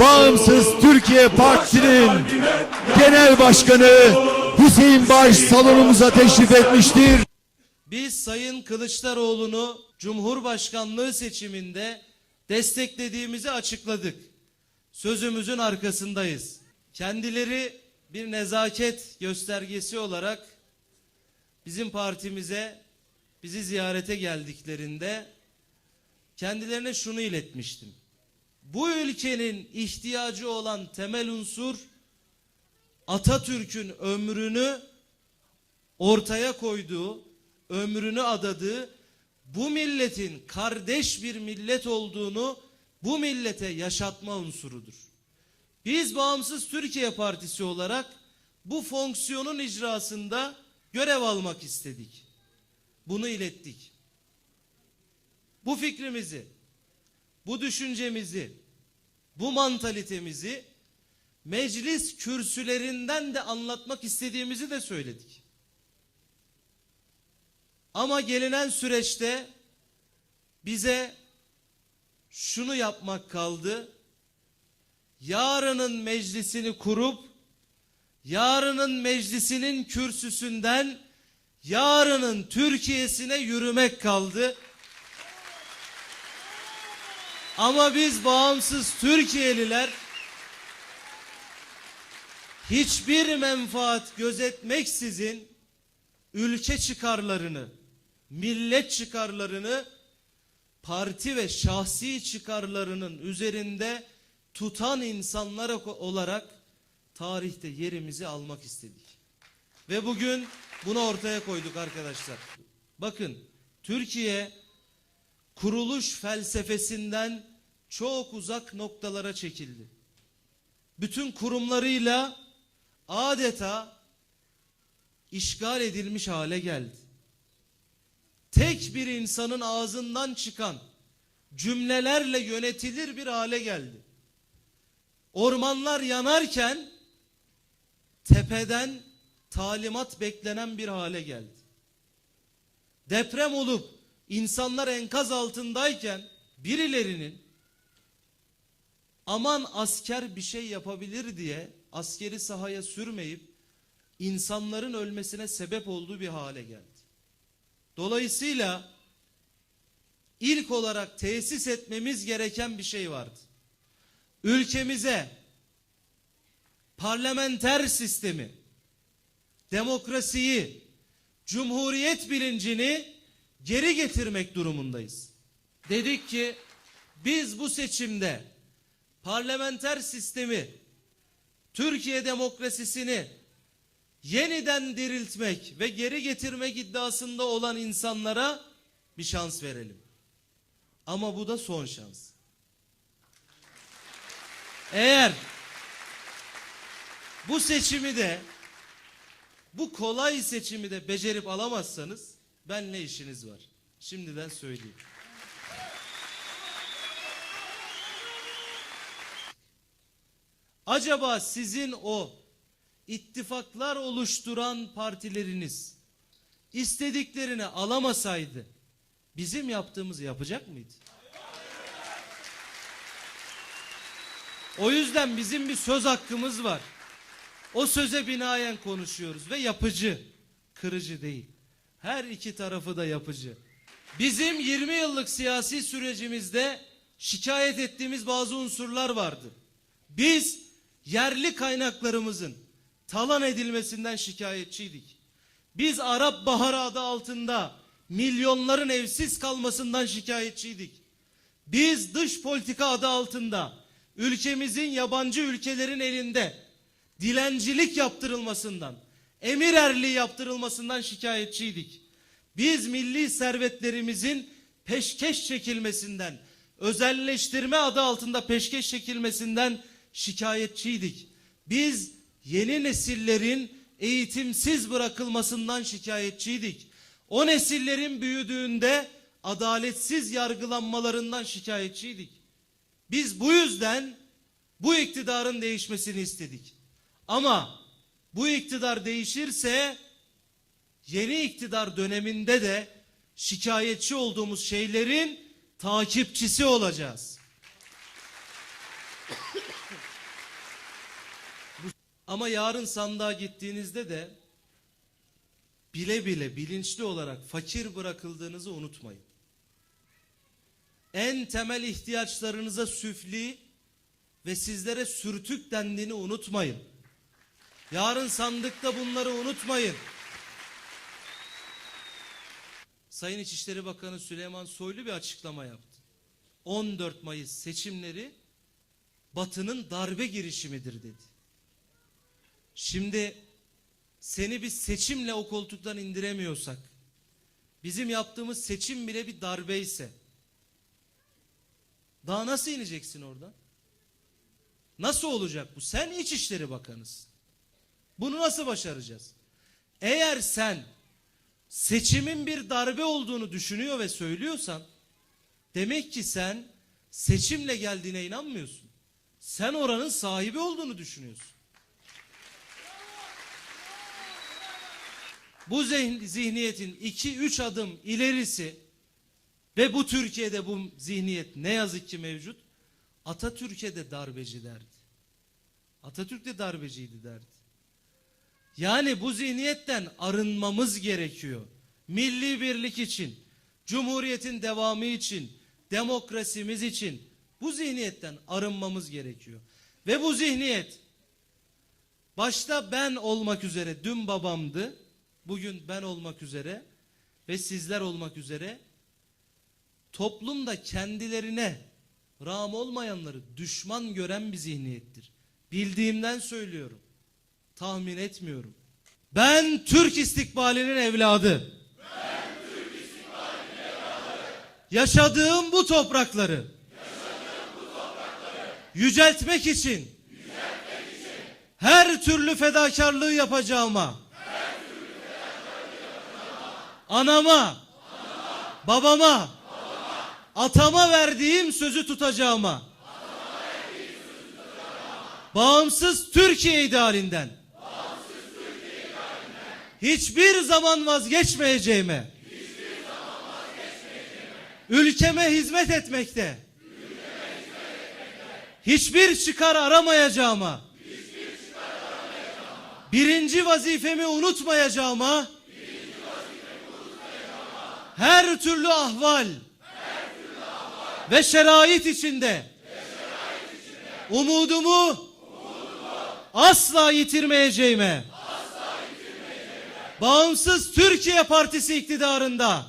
Bağımsız Türkiye Partisi'nin genel başkanı Hüseyin Baş salonumuza teşrif etmiştir. Biz Sayın Kılıçdaroğlu'nu Cumhurbaşkanlığı seçiminde desteklediğimizi açıkladık. Sözümüzün arkasındayız. Kendileri bir nezaket göstergesi olarak bizim partimize bizi ziyarete geldiklerinde kendilerine şunu iletmiştim. Bu ülkenin ihtiyacı olan temel unsur Atatürk'ün ömrünü ortaya koyduğu, ömrünü adadığı bu milletin kardeş bir millet olduğunu bu millete yaşatma unsurudur. Biz Bağımsız Türkiye Partisi olarak bu fonksiyonun icrasında görev almak istedik. Bunu ilettik. Bu fikrimizi, bu düşüncemizi, bu mantalitemizi meclis kürsülerinden de anlatmak istediğimizi de söyledik. Ama gelinen süreçte bize şunu yapmak kaldı. Yarının meclisini kurup yarının meclisinin kürsüsünden yarının Türkiye'sine yürümek kaldı. Ama biz bağımsız Türkiye'liler hiçbir menfaat gözetmeksizin ülke çıkarlarını, millet çıkarlarını parti ve şahsi çıkarlarının üzerinde tutan insanlar olarak tarihte yerimizi almak istedik. Ve bugün bunu ortaya koyduk arkadaşlar. Bakın Türkiye kuruluş felsefesinden çok uzak noktalara çekildi. Bütün kurumlarıyla adeta işgal edilmiş hale geldi. Tek bir insanın ağzından çıkan cümlelerle yönetilir bir hale geldi. Ormanlar yanarken tepeden talimat beklenen bir hale geldi. Deprem olup insanlar enkaz altındayken birilerinin aman asker bir şey yapabilir diye askeri sahaya sürmeyip insanların ölmesine sebep olduğu bir hale geldi. Dolayısıyla ilk olarak tesis etmemiz gereken bir şey vardı. Ülkemize parlamenter sistemi, demokrasiyi, cumhuriyet bilincini geri getirmek durumundayız. Dedik ki biz bu seçimde parlamenter sistemi, Türkiye demokrasisini yeniden diriltmek ve geri getirmek iddiasında olan insanlara bir şans verelim. Ama bu da son şans. Eğer bu seçimi de bu kolay seçimi de becerip alamazsanız benle işiniz var. Şimdiden söyleyeyim. Acaba sizin o ittifaklar oluşturan partileriniz istediklerini alamasaydı bizim yaptığımızı yapacak mıydı? O yüzden bizim bir söz hakkımız var. O söze binaen konuşuyoruz ve yapıcı, kırıcı değil. Her iki tarafı da yapıcı. Bizim 20 yıllık siyasi sürecimizde şikayet ettiğimiz bazı unsurlar vardı. Biz yerli kaynaklarımızın talan edilmesinden şikayetçiydik. Biz Arap Baharı adı altında milyonların evsiz kalmasından şikayetçiydik. Biz dış politika adı altında ülkemizin yabancı ülkelerin elinde dilencilik yaptırılmasından, emir erliği yaptırılmasından şikayetçiydik. Biz milli servetlerimizin peşkeş çekilmesinden, özelleştirme adı altında peşkeş çekilmesinden şikayetçiydik. Biz yeni nesillerin eğitimsiz bırakılmasından şikayetçiydik. O nesillerin büyüdüğünde adaletsiz yargılanmalarından şikayetçiydik. Biz bu yüzden bu iktidarın değişmesini istedik. Ama bu iktidar değişirse yeni iktidar döneminde de şikayetçi olduğumuz şeylerin takipçisi olacağız. Ama yarın sandığa gittiğinizde de bile bile bilinçli olarak fakir bırakıldığınızı unutmayın. En temel ihtiyaçlarınıza süfli ve sizlere sürtük dendiğini unutmayın. Yarın sandıkta bunları unutmayın. Sayın İçişleri Bakanı Süleyman Soylu bir açıklama yaptı. 14 Mayıs seçimleri Batı'nın darbe girişimidir dedi. Şimdi seni biz seçimle o koltuktan indiremiyorsak, bizim yaptığımız seçim bile bir darbe ise, daha nasıl ineceksin oradan? Nasıl olacak bu? Sen İçişleri Bakanısın. Bunu nasıl başaracağız? Eğer sen seçimin bir darbe olduğunu düşünüyor ve söylüyorsan, demek ki sen seçimle geldiğine inanmıyorsun. Sen oranın sahibi olduğunu düşünüyorsun. Bu zihn- zihniyetin 2-3 adım ilerisi ve bu Türkiye'de bu zihniyet ne yazık ki mevcut. Atatürk'e de darbeci derdi. Atatürk de darbeciydi derdi. Yani bu zihniyetten arınmamız gerekiyor. Milli birlik için, cumhuriyetin devamı için, demokrasimiz için bu zihniyetten arınmamız gerekiyor. Ve bu zihniyet başta ben olmak üzere dün babamdı, bugün ben olmak üzere ve sizler olmak üzere toplumda kendilerine ram olmayanları düşman gören bir zihniyettir. Bildiğimden söylüyorum. Tahmin etmiyorum. Ben Türk istikbalinin evladı. Yaşadığım bu toprakları, yüceltmek için, her türlü fedakarlığı yapacağıma, anama, babama, atama verdiğim sözü tutacağıma, bağımsız Türkiye idealinden, hiçbir zaman vazgeçmeyeceğime, ülkeme hizmet etmekte, hiçbir çıkar aramayacağıma, birinci vazifemi unutmayacağıma, her türlü ahval ve şerait içinde umudumu asla yitirmeyeceğime Bağımsız Türkiye Partisi iktidarında.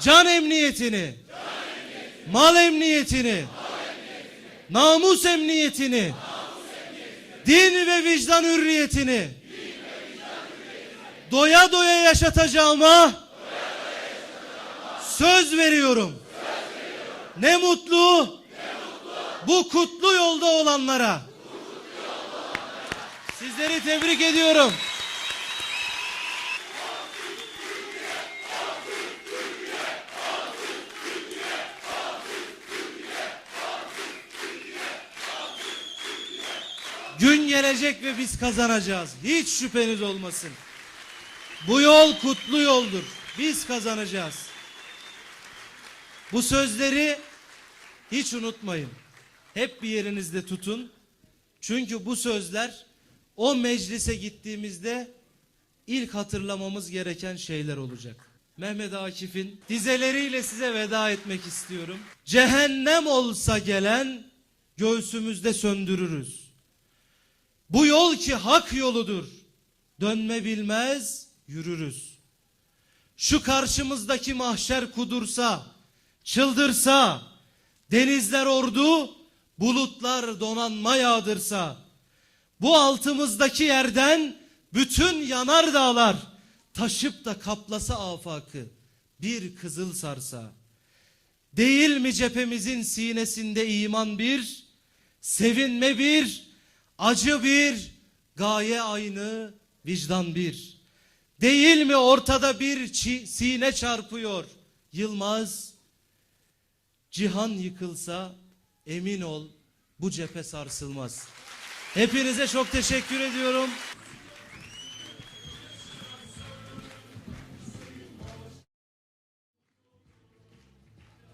Can emniyetini. Mal emniyetini. Namus emniyetini. Din ve vicdan hürriyetini. Doya doya yaşatacağıma söz veriyorum. Ne mutlu bu kutlu yolda olanlara. Sizleri tebrik ediyorum. Gün gelecek ve biz kazanacağız. Hiç şüpheniz olmasın. Bu yol kutlu yoldur. Biz kazanacağız. Bu sözleri hiç unutmayın. Hep bir yerinizde tutun. Çünkü bu sözler o meclise gittiğimizde ilk hatırlamamız gereken şeyler olacak. Mehmet Akif'in dizeleriyle size veda etmek istiyorum. Cehennem olsa gelen göğsümüzde söndürürüz. Bu yol ki hak yoludur. Dönme bilmez yürürüz. Şu karşımızdaki mahşer kudursa, çıldırsa, denizler ordu, bulutlar donanma yağdırsa, bu altımızdaki yerden bütün yanar dağlar taşıp da kaplasa afakı, bir kızıl sarsa, değil mi cephemizin sinesinde iman bir, sevinme bir, acı bir, gaye aynı, vicdan bir. Değil mi ortada bir çi- sine çarpıyor, Yılmaz, cihan yıkılsa emin ol bu cephe sarsılmaz. Hepinize çok teşekkür ediyorum.